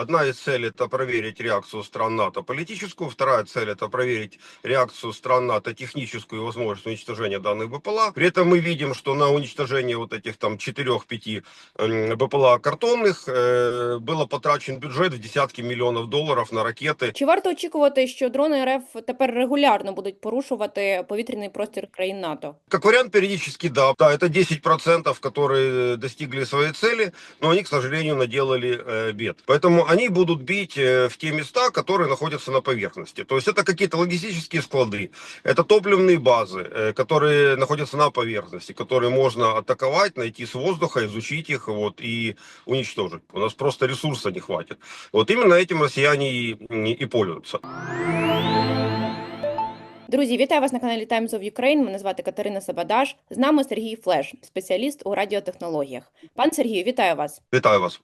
Одна из целей это проверить реакцию стран НАТО политическую, вторая цель это проверить реакцию стран НАТО техническую и возможность уничтожения данных БПЛА. При этом мы видим, что на уничтожение вот этих там 4-5 м, БПЛА картонных э, было потрачен бюджет в десятки миллионов долларов на ракеты. Чи варто очікувати, що дрони РФ тепер регулярно будуть порушувати повітряний простір країн НАТО? Как вариант, периодически да. Да, это 10%, которые достигли своей цели, но они, к сожалению, наделали э, бед. Поэтому они будут бить э, в те места, которые находятся на поверхности. То есть это какие-то логистические склады, это топливные базы, э, которые находятся на поверхности, которые можно атаковать, найти с воздуха, изучить их вот, и уничтожить. У нас просто ресурса не хватит. Вот именно этим россияне и, и пользуются. Друзі, вітаю вас на каналі Times of Ukraine. Мене звати Катерина Сабадаш. З нами Сергій Флеш, спеціаліст у радіотехнологіях. Пан Сергію, вітаю вас. Витаю вас.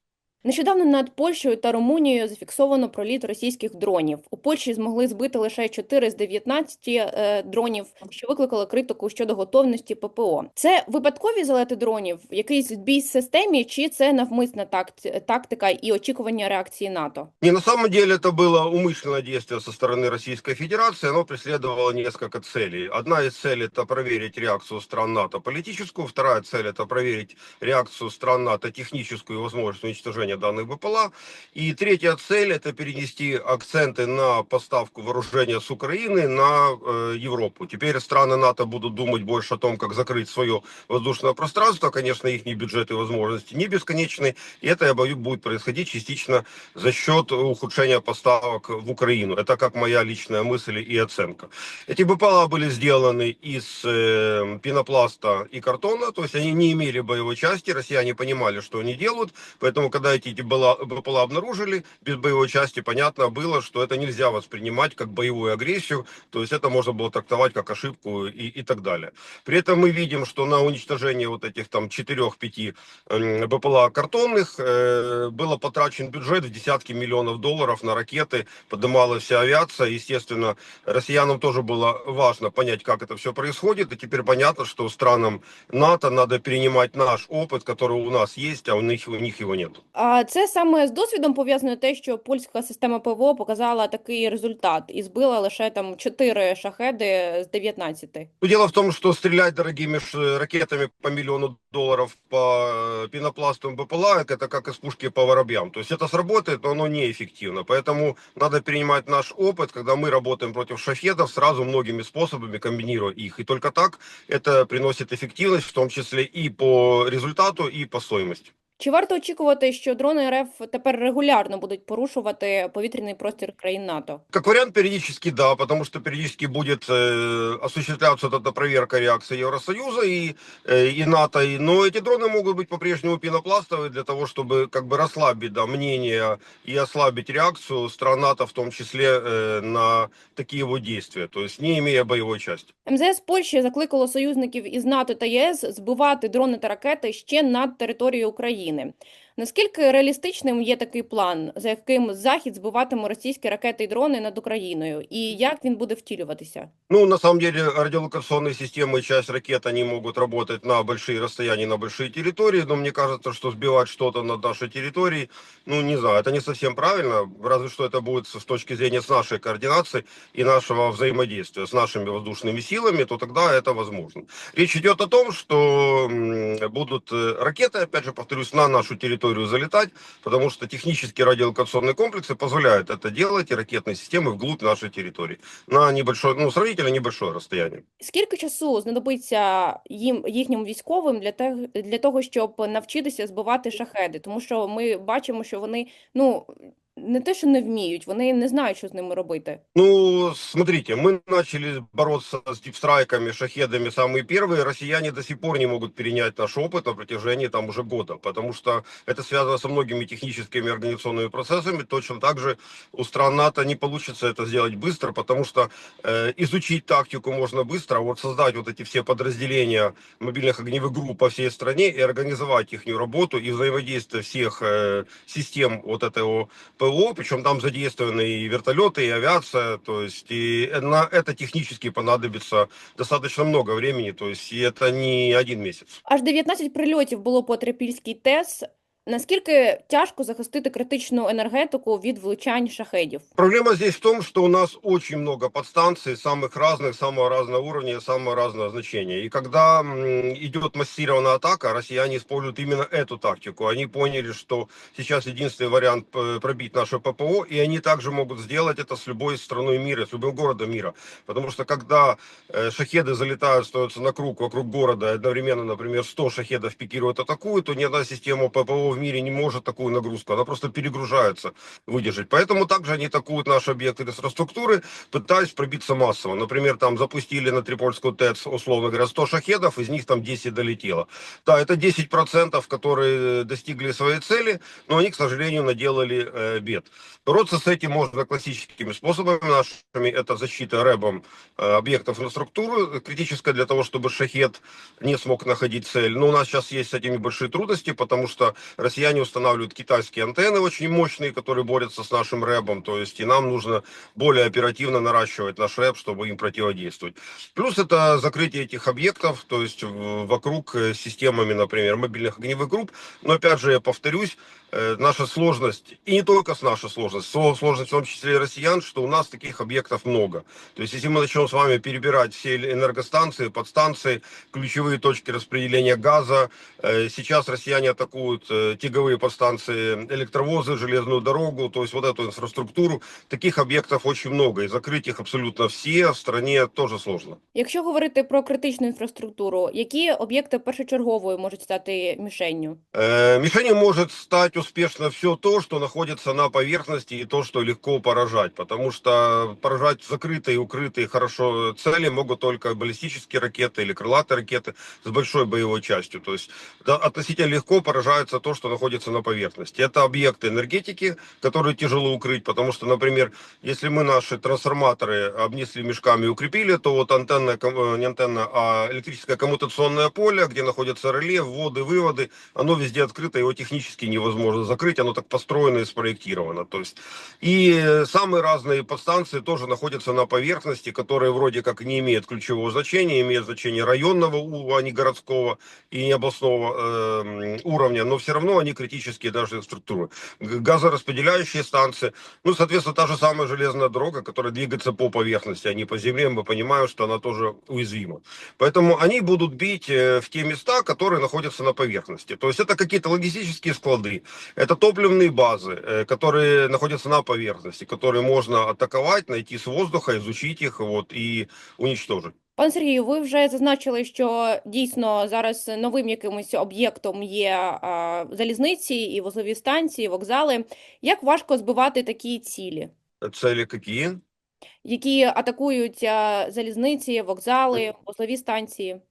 Нещодавно над Польщею та Румунією зафіксовано проліт російських дронів. У Польщі змогли збити лише 4 з 19 е, дронів, що викликало критику щодо готовності ППО. Це випадкові залети дронів, якийсь збій з системі, чи це навмисна такт- тактика і очікування реакції НАТО? Не, на самом деле это было умышленное действие со стороны Российской Федерации. Оно преследовало несколько целей. Одна из целей это проверить реакцию стран НАТО политическую, вторая цель это проверить реакцию стран НАТО техническую и возможность уничтожения данных БПЛА. И третья цель это перенести акценты на поставку вооружения с Украины на э, Европу. Теперь страны НАТО будут думать больше о том, как закрыть свое воздушное пространство. Конечно, их бюджеты и возможности не бесконечны. И это, я боюсь, будет происходить частично за счет ухудшения поставок в Украину. Это как моя личная мысль и оценка. Эти БПЛА были сделаны из э, пенопласта и картона, то есть они не имели боевой части, россияне понимали, что они делают, поэтому когда эти БПЛА, БПЛА обнаружили без боевой части, понятно было, что это нельзя воспринимать как боевую агрессию, то есть это можно было трактовать как ошибку и, и так далее. При этом мы видим, что на уничтожение вот этих там 4-5 м, БПЛА картонных э, было потрачен бюджет в десятки миллионов долларов на ракеты, поднималась вся авиация. Естественно, россиянам тоже было важно понять, как это все происходит. И теперь понятно, что странам НАТО надо перенимать наш опыт, который у нас есть, а у них, у них его нет. А це саме з досвідом пов'язано те, що польська система ПВО показала такий результат і збила лише там 4 шахеди з 19. Ну, Дело в том, что стрелять дорогими ракетами по миллиону долларов по пенопласту БПЛА, это как из пушки по воробьям. То есть это сработает, но оно неэффективно. Поэтому надо перенимать наш опыт, когда мы работаем против шахедов, сразу многими способами комбинируя их. И только так это приносит эффективность, в том числе и по результату, и по стоимости. Чи варто очікувати, що дрони РФ тепер регулярно будуть порушувати повітряний простір країн НАТО? Как вариант, периодически да, потому что периодически будет э, осуществляться вот эта проверка реакции Евросоюза и, э, и НАТО. И, но эти дроны могут быть по-прежнему пенопластовые для того, чтобы как бы расслабить да, мнение и ослабить реакцию стран НАТО, в том числе э, на такие вот действия, то есть не имея боевой части. МЗС Польщі закликало союзників із НАТО та ЄС збивати дрони та ракети ще над територією України. In them. Наскільки реалістичним є такий план, за яким Захід збиватиме російські ракети і дрони над Україною, і як він буде втілюватися? Ну, на самом деле, радиолокационные системы и часть ракет, они могут работать на большие расстояния, на большие территории, но мне кажется, что сбивать что-то над нашей территорией, ну, не знаю, это не совсем правильно, разве что это будет с с точки зрения с нашей координации и нашего взаимодействия с нашими воздушными силами, то тогда это возможно. Речь идет о том, что м, будут э, ракеты, опять же, повторюсь, на нашу территорию залетать, потому что технические радиолокационные комплексы позволяют это делать, и ракетные системы вглубь нашей территории на небольшое, ну, сравнительно небольшое расстояние. Скільки часу знадобиться їм їхнім військовим для те, для того, щоб навчитися збивати шахеди? Тому що ми бачимо, що вони ну не те, що не вміють, вони не знають, що з ними робити. Ну, смотрите, мы начали бороться с дипстрайками, шахедами самые первые. Россияне до сих пор не могут перенять наш опыт на протяжении там уже года, потому что это связано со многими техническими организационными процессами. Точно так же у стран НАТО не получится это сделать быстро, потому что э, изучить тактику можно быстро, вот создать вот эти все подразделения мобильных огневых групп по всей стране и организовать их работу и взаимодействие всех э, систем вот этого ПВО, причем там задействованы и вертолеты, и авиация, то есть и на это технически понадобится достаточно много времени, то есть и это не один месяц. Аж 19 прильотів було по Трипільській ТЕС. Наскільки тяжко захистити критичну енергетику від влучань шахедів? Проблема здесь в том, что у нас очень много подстанций самых разных, самого разного уровня, самого разного значения. И когда м, идет массированная атака, россияне используют именно эту тактику. Они поняли, что сейчас единственный вариант э, пробить наше ППО, и они также могут сделать это с любой страной мира, с любым городом мира. Потому что когда э, шахеды залетают, становятся на круг вокруг города, и одновременно, например, 100 шахедов пикируют, атакуют, то ни одна система ППО мире не может такую нагрузку. Она просто перегружается выдержать. Поэтому также они атакуют наши объекты инфраструктуры, пытаясь пробиться массово. Например, там запустили на Трипольскую ТЭЦ, условно говоря, 100 шахедов, из них там 10 долетело. Да, это 10%, которые достигли своей цели, но они, к сожалению, наделали э, бед. Бороться с этим можно классическими способами нашими. Это защита рэбом э, объектов инфраструктуры, критическая для того, чтобы шахет не смог находить цель. Но у нас сейчас есть с этим небольшие трудности, потому что россияне устанавливают китайские антенны очень мощные, которые борются с нашим рэбом. То есть и нам нужно более оперативно наращивать наш рэп, чтобы им противодействовать. Плюс это закрытие этих объектов, то есть вокруг э, системами, например, мобильных огневых групп. Но опять же, я повторюсь, э, наша сложность, и не только с наша сложность, сложность в том числе и россиян, что у нас таких объектов много. То есть если мы начнем с вами перебирать все энергостанции, подстанции, ключевые точки распределения газа, э, сейчас россияне атакуют тяговые подстанции, электровозы, железную дорогу, то есть вот эту инфраструктуру, таких объектов очень много, и закрыть их абсолютно все в стране тоже сложно. Якщо говорити про критичну інфраструктуру, які об'єкти першочерговою можуть стати мішенню? Э, Мишенью может стать успешно все то, что находится на поверхности и то, что легко поражать, потому что поражать закрытые, укрытые хорошо цели могут только баллистические ракеты или крылатые ракеты с большой боевой частью. То есть да, относительно легко поражается то, что находится на поверхности. Это объекты энергетики, которые тяжело укрыть, потому что, например, если мы наши трансформаторы обнесли мешками и укрепили, то вот антенна, э, не антенна, а электрическое коммутационное поле, где находятся реле, вводы, выводы, оно везде открыто, его технически невозможно закрыть, оно так построено и спроектировано. То есть, и самые разные подстанции тоже находятся на поверхности, которые вроде как не имеют ключевого значения, имеют значение районного, а не городского и не областного э, уровня, но все равно они критические даже структуры. Газораспределяющие станции, ну, соответственно, та же самая железная дорога, которая двигается по поверхности, а не по земле, мы понимаем, что она тоже уязвима. Поэтому они будут бить э, в те места, которые находятся на поверхности. То есть это какие-то логистические склады, это топливные базы, э, которые находятся на поверхности, которые можно атаковать, найти с воздуха, изучить их вот, и уничтожить. Пане Сергію, ви вже зазначили, що дійсно зараз новим якимось об'єктом є а, залізниці і вузлові станції, вокзали. Як важко збивати такі цілі, Цілі які? які атакують а, залізниці, вокзали, вузлові станції?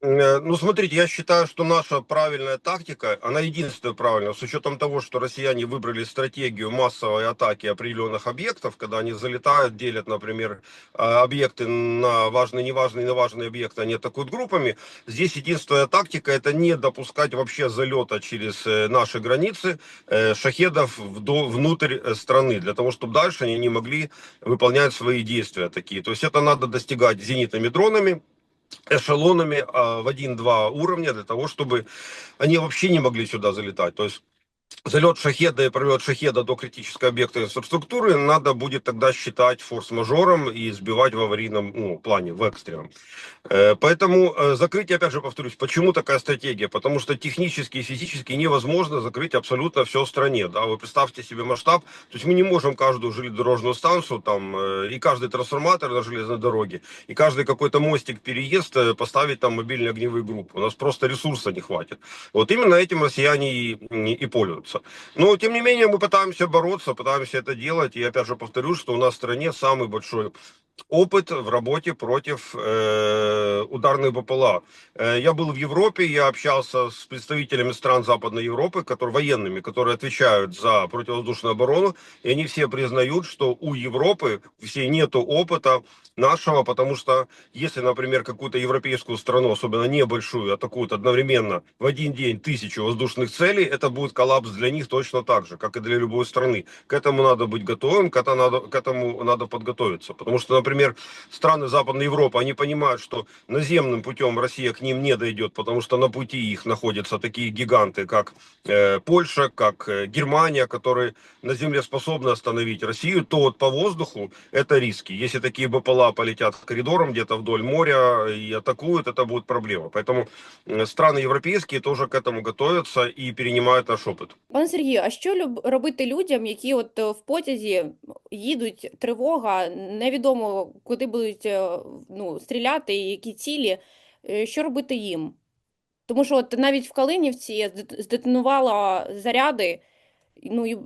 Э, Ну, смотрите, я считаю, что наша правильная тактика, она единственная правильная, с учетом того, что россияне выбрали стратегию массовой атаки определенных объектов, когда они залетают, делят, например, а, объекты на важные, неважные, на важные объекты, они атакуют группами. Здесь единственная тактика – это не допускать вообще залета через э, наши границы э, шахедов внутрь страны, для того, чтобы дальше они не могли выполнять свои действия такие. То есть это надо достигать зенитными дронами, эшелонами а, в 1-2 уровня для того, чтобы они вообще не могли сюда залетать. То есть залет шахеда и пролет шахеда до критического объекта инфраструктуры надо будет тогда считать форс-мажором и сбивать в аварийном ну, плане, в экстренном. Э, Поэтому э, закрытие, опять же повторюсь, почему такая стратегия? Потому что технически и физически невозможно закрыть абсолютно все в стране. Да? Вы представьте себе масштаб. То есть мы не можем каждую железнодорожную станцию там, э, и каждый трансформатор на железной дороге, и каждый какой-то мостик, переезд поставить там мобильные огневые группы. У нас просто ресурса не хватит. Вот именно этим россияне и, и пользуются. Но, тем не менее, мы пытаемся бороться, пытаемся это делать. И опять же повторюсь, что у нас в стране самый большой опыт в работе против э, ударных БПЛА. Э, я был в Европе, я общался с представителями стран Западной Европы, которые, военными, которые отвечают за противовоздушную оборону, и они все признают, что у Европы всей нету опыта нашего, потому что если, например, какую-то европейскую страну, особенно небольшую, атакуют одновременно в один день тысячу воздушных целей, это будет коллапс для них точно так же, как и для любой страны. К этому надо быть готовым, к к этому надо подготовиться. Потому что, например, например, страны Западной Европы, они понимают, что наземным путем Россия к ним не дойдет, потому что на пути их находятся такие гиганты, как э, Польша, как э, Германия, которые на земле способны остановить Россию, то вот по воздуху это риски. Если такие БПЛА полетят коридором где-то вдоль моря и атакуют, это будет проблема. Поэтому э, страны европейские тоже к этому готовятся и перенимают наш опыт. Пане Сергію, а що люб- робити людям, які от е, в потязі їдуть, тривога, невідомо куди будуть е, ну, стріляти і які цілі, Е, що робити їм? Тому що от навіть в Калинівці я здетонувала заряди, ну і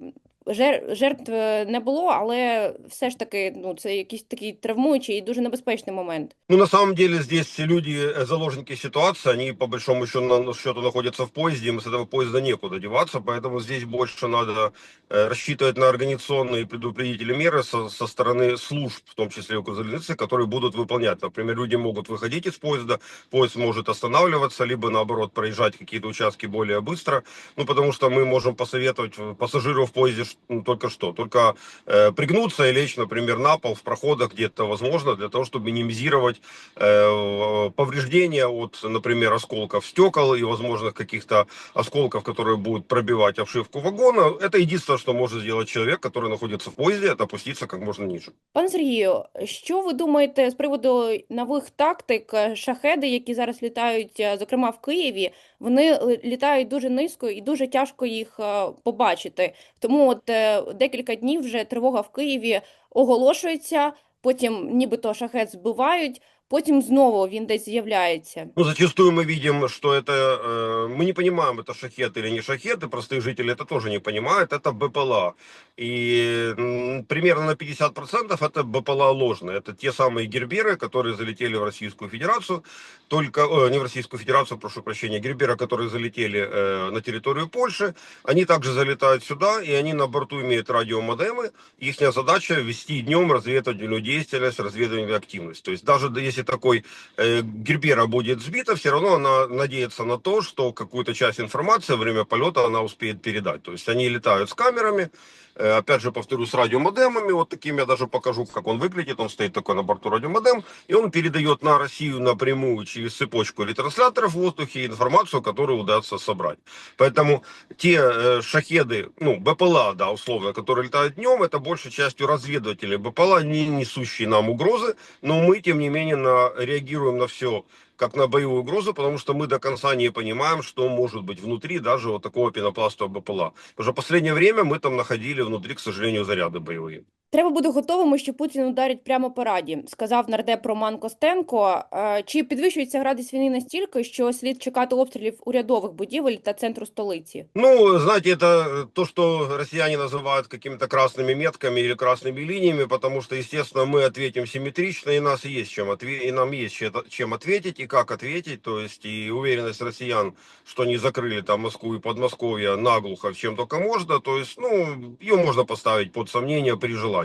жертв не було, але все ж таки ну, це якийсь такий травмуючий і дуже небезпечний момент. Ну, на самом деле, здесь люди, э, заложники ситуации, они по большому счету, на- счету находятся в поезде, им с этого поезда некуда деваться, поэтому здесь больше надо э, рассчитывать на организационные предупредительные меры со, со стороны служб, в том числе Укрзалезницы, которые будут выполнять. Например, люди могут выходить из поезда, поезд может останавливаться, либо наоборот проезжать какие-то участки более быстро, ну, потому что мы можем посоветовать э, пассажиру в поезде только что, только э, пригнуться и лечь, например, на пол в проходах где-то возможно, для того, чтобы минимизировать э, повреждения от, например, осколков стекол и возможных каких-то осколков, которые будут пробивать обшивку вагона. Это единственное, что может сделать человек, который находится в поезде, это опуститься как можно ниже. Пане Сергію, що ви думаєте з приводу нових тактик е, шахеди, які зараз літають, е, зокрема в Києві, вони ли- літають дуже низько і дуже тяжко їх е, побачити. Тому от е, декілька днів вже тривога в Києві оголошується, потім нібито шахет збивають, потім знову він десь з'являється. Ну, зачастую мы видим, что это... э, мы не понимаем, это шахет или не шахет, и простые жители это тоже не понимают, это БПЛА. И м, примерно на 50% это БПЛА ложные. Это те самые герберы, которые залетели в Российскую Федерацию, только... э, не в Российскую Федерацию, прошу прощения, герберы, которые залетели э, на территорию Польши, они также залетают сюда, и они на борту имеют радиомодемы. Их задача вести днем разведывательную деятельность, разведывательную активность. То есть даже да- если такой э, Гербера будет сбита, все равно она надеется на то, что какую-то часть информации во время полета она успеет передать. То есть они летают с камерами, опять же, повторю, с радиомодемами, вот таким я даже покажу, как он выглядит, он стоит такой на борту радиомодем, и он передает на Россию напрямую через цепочку ретрансляторов в воздухе информацию, которую удастся собрать. Поэтому те э, шахеды, ну, БПЛА, да, условно, которые летают днем, это большей частью разведыватели БПЛА, не несущие нам угрозы, но мы, тем не менее, на, реагируем на все как на боевую угрозу, потому что мы до конца не понимаем, что может быть внутри даже вот такого пенопластового БПЛА. Потому что в последнее время мы там находили внутри, к сожалению, заряды боевые. Треба бути готовими, що Путін ударить прямо по раді, сказав нардеп Роман Костенко. Е, Чи підвищується градус війни настільки, що слід чекати обстрілів урядових будівель та центру столиці? Ну, знаете, это то, что россияне называют какими-то красными метками или красными линиями, потому что, естественно, мы ответим симметрично, и нас есть чем ответить, и нам есть че- чем ответить, и как ответить, то есть и уверенность россиян, что они закрыли там Москву и Подмосковье наглухо в чем только можно, то есть, ну, ее можно поставить под сомнение при желании,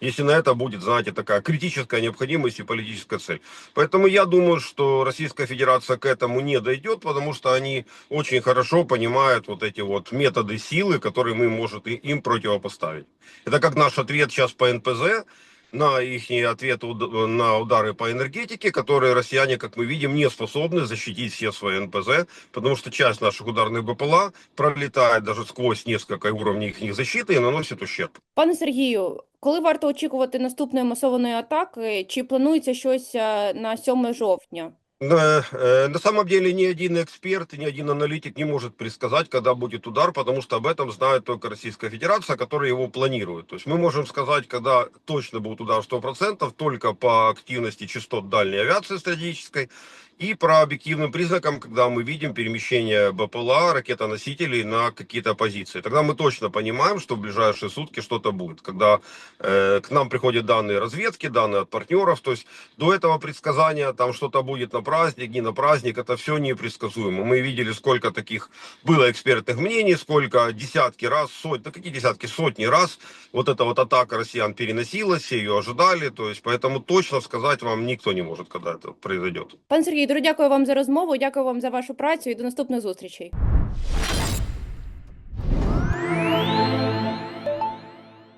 Если на это будет, знаете, такая критическая необходимость и политическая цель. Поэтому я думаю, что Российская Федерация к этому не дойдет, потому что они очень хорошо понимают вот эти вот методы силы, которые мы может и- им противопоставить. Это как наш ответ сейчас по НПЗ, на их ответ уд- на удары по энергетике, которые россияне, как мы видим, не способны защитить все свои НПЗ, потому что часть наших ударных БПЛА пролетает даже сквозь несколько уровней их защиты и наносит ущерб. Пане Сергію, коли варто очікувати наступної масованої атаки? Чи планується щось е, на 7 жовтня? На, э, на самом деле ни один эксперт, ни один аналитик не может предсказать, когда будет удар, потому что об этом знает только Российская Федерация, которая его планирует. То есть мы можем сказать, когда точно будет удар 100%, только по активности частот дальней авиации стратегической и по объективным признакам, когда мы видим перемещение БПЛА, ракетоносителей на какие-то позиции. Тогда мы точно понимаем, что в ближайшие сутки что-то будет. Когда э, к нам приходят данные разведки, данные от партнеров, то есть до этого предсказания, там что-то будет на праздник, не на праздник, это все непредсказуемо. Мы видели, сколько таких было экспертных мнений, сколько десятки раз, сотни, да какие десятки, сотни раз вот эта вот атака россиян переносилась, ее ожидали, то есть поэтому точно сказать вам никто не может, когда это произойдет. Пане Сергію, дуже дякую вам за розмову, дякую вам за вашу працю і до наступних зустрічей.